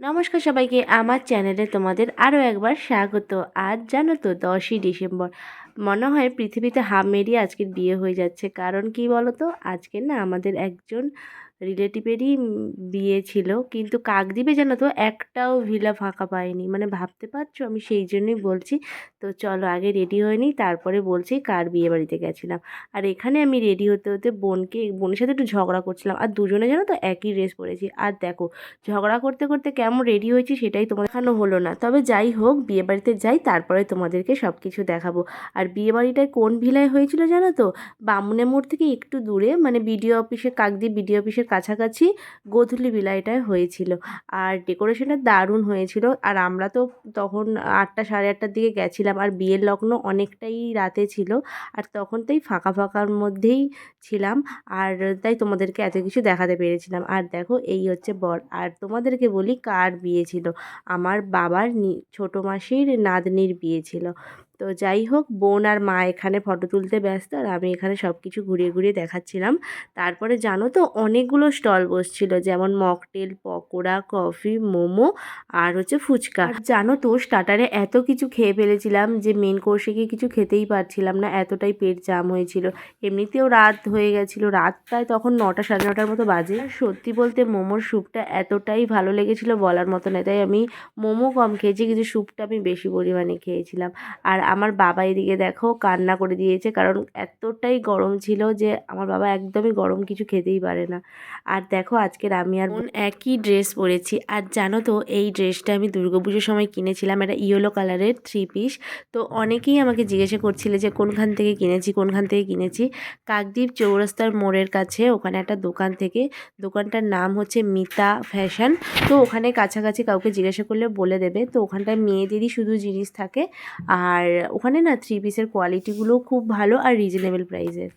নমস্কার সবাইকে, আমার চ্যানেলে তোমাদের আরও একবার স্বাগত। আজ জানো তো, দশই ডিসেম্বর। মনে হয় পৃথিবীতে হাফ মেরিয়ে আজকের বিয়ে হয়ে যাচ্ছে। কারণ কি বলো তো? আজকে না আমাদের একজন রিলেটিভেরই বিয়ে ছিল। কিন্তু কাকদ্বীপে জানো তো? একটাও ভিলা ফাঁকা পায়নি। মানে ভাবতে পারছ? আমি সেই জন্যই বলছি। তো চলো আগে রেডি হয়ে নিই, তারপরে বলছি কার বিয়ে বাড়িতে গেছিলাম। আর এখানে আমি রেডি হতে হতে বোনকে, বোনের সাথে একটু ঝগড়া করছিলাম। আর দুজনে জানো তো একই ড্রেস পরেছি। আর দেখো, ঝগড়া করতে করতে কেমন রেডি হয়েছি সেটাই তোমার দেখানো হলো না। তবে যাই হোক বিয়ে বাড়িতে যাই, তারপরে তোমাদেরকে সব কিছু দেখাবো। আর বিয়ে বাড়িটায় কোন ভিলায় হয়েছিল জানো তো? বামুনের মোড় থেকে একটু দূরে। মানে বিডিও অফিসের কাকদ্বীপ বিডিও অফিসের কাছাকাছি গোধূলি বিলাইটায় হয়েছিল। আর ডেকোরেশনটা দারুণ হয়েছিল। আর আমরা তো তখন আটটা সাড়ে আটটার দিকে গেছিলাম। আর বিয়ের লগ্ন অনেকটাই রাতে ছিল। আর তখন তাই ফাঁকা ফাঁকার মধ্যেই ছিলাম। আর তাই তোমাদেরকে এত কিছু দেখাতে পেরেছিলাম। আর দেখো, এই হচ্ছে বর। আর তোমাদেরকে বলি কার বিয়ে ছিল। আমার বাবার ছোটো মাসির নাতনির বিয়ে ছিল। তো যাই হোক, বোন আর মা এখানে ফটো তুলতে ব্যস্ত আর আমি এখানে সব কিছু ঘুরিয়ে ঘুরিয়ে দেখাচ্ছিলাম। তারপরে জানো তো, অনেকগুলো স্টল বসছিল, যেমন মকটেল পকোড়া কফি মোমো আর হচ্ছে ফুচকা। জানো তো স্টার্টারে এত কিছু খেয়ে ফেলেছিলাম যে মেন কোর্সে গিয়ে কিছু খেতেই পারছিলাম না, এতটাই পেট জাম হয়েছিল। এমনিতেও রাত হয়ে গেছিল, রাত প্রায় তখন নটা সাড়ে নটার মতো বাজে। সত্যি বলতে মোমোর স্যুপটা এতটাই ভালো লেগেছিল বলার মতো না তাই আমি মোমো কম খেয়েছি, কিন্তু স্যুপটা আমি বেশি পরিমাণে খেয়েছিলাম। আর আমার বাবা এদিকে দেখো কান্না করে দিয়েছে। কারণ এতটাই গরম ছিল যে আমার বাবা একদমই গরম কিছু খেতেই পারে না। আর দেখো আজকের আমি আর বোন একই ড্রেস পরেছি। আর জানো তো, এই ড্রেসটা আমি দুর্গাপুজোর সময় কিনেছিলাম এটা ইয়েলো কালারের থ্রি পিস তো অনেকেই আমাকে জিজ্ঞাসা করছিলে যে, কোনখান থেকে কিনেছি, কোনখান থেকে কিনেছি? কাকদ্বীপ চৌরাস্তার মোড়ের কাছে, ওখানে একটা দোকান থেকে। দোকানটার নাম হচ্ছে মিতা ফ্যাশন। তো ওখানে কাছাকাছি কাউকে জিজ্ঞাসা করলে বলে দেবে। তো ওখানটায় মেয়েদেরই শুধু জিনিস থাকে। আর ওখানে না থ্রি পিসের কোয়ালিটিগুলোও খুব ভালো আর রিজনেবল প্রাইসের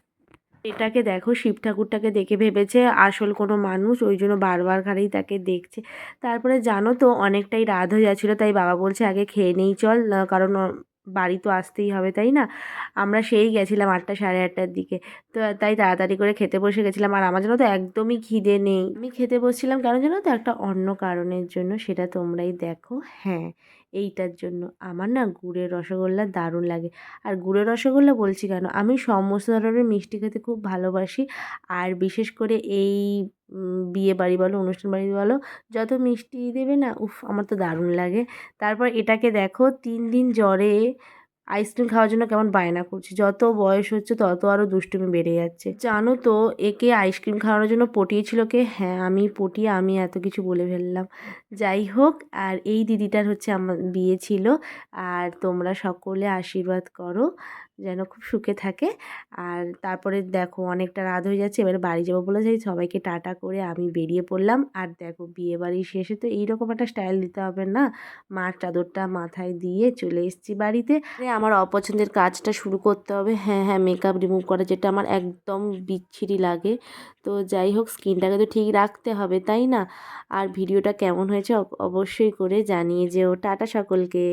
এটাকে দেখো, শিব ঠাকুরটাকে দেখে ভেবেছে, আসল কোনো মানুষ, ওই জন্য বারবার খালি তাকে দেখছে। তারপরে জানো তো, অনেকটাই রাত হয়ে যাচ্ছিল, তাই বাবা বলছে, আগে খেয়ে নেই, চল। কারণ বাড়ি তো আসতেই হবে, তাই না? আমরা সেই গেছিলাম আটটা সাড়ে আটটার দিকে। তো তাই তাড়াতাড়ি করে খেতে বসে গেছিলাম। আর আমার জন্য তো, একদমই খিদে নেই। আমি খেতে বসছিলাম কেন জানো তো, একটা অন্য কারণের জন্য, সেটা তোমরাই দেখো। হ্যাঁ এইটার জন্য। আমার না গুড়ের রসগোল্লা দারুণ লাগে। আর গুড়ের রসগোল্লা বলছি কেন? আমি সমস্ত ধরনের মিষ্টি খেতে খুব ভালোবাসি। আর বিশেষ করে এই বিয়ে বাড়ি বলো, অনুষ্ঠান বাড়ি বলো, যত মিষ্টি দেবে না, উফ, আমার তো দারুণ লাগে। তারপর এটাকে দেখো, তিন দিন জ্বরে আইসক্রিম খাওয়ার জন্য কেমন বায়না করছে? যত বয়স হচ্ছে তত আরও দুষ্টুমি বেড়ে যাচ্ছে। জানো তো, একে আইসক্রিম খাওয়ানোর জন্য পটিয়েছিল কে? হ্যাঁ আমি পটিয়ে আমি এত কিছু বলে ফেললাম। যাই হোক, আর এই দিদিটার হচ্ছে আমার বিয়ে ছিল। আর তোমরা সকলে আশীর্বাদ করো। যেন খুব সুখে থাকে। আর তারপরে দেখো অনেকটা রাত হয়ে যাচ্ছে, এবারে বাড়ি যাব বলে যাই, সবাইকে টাটা করে আমি বেরিয়ে পড়লাম। আর দেখো বিয়ে বাড়ির শেষে তো এইরকম একটা স্টাইল দিতে হবে না। মার চাদরটা মাথায় দিয়ে চলে এসেছি বাড়িতে। আমার অপছন্দের কাজটা শুরু করতে হবে। হ্যাঁ হ্যাঁ মেকআপ রিমুভ করা যেটা আমার একদম বিচ্ছিরি লাগে। তো যাই হোক স্কিনটাকে তো ঠিক রাখতে হবে, তাই না? আর ভিডিওটা কেমন হয়েছে অবশ্যই করে জানিয়ে যেও। টাটা সকলকে।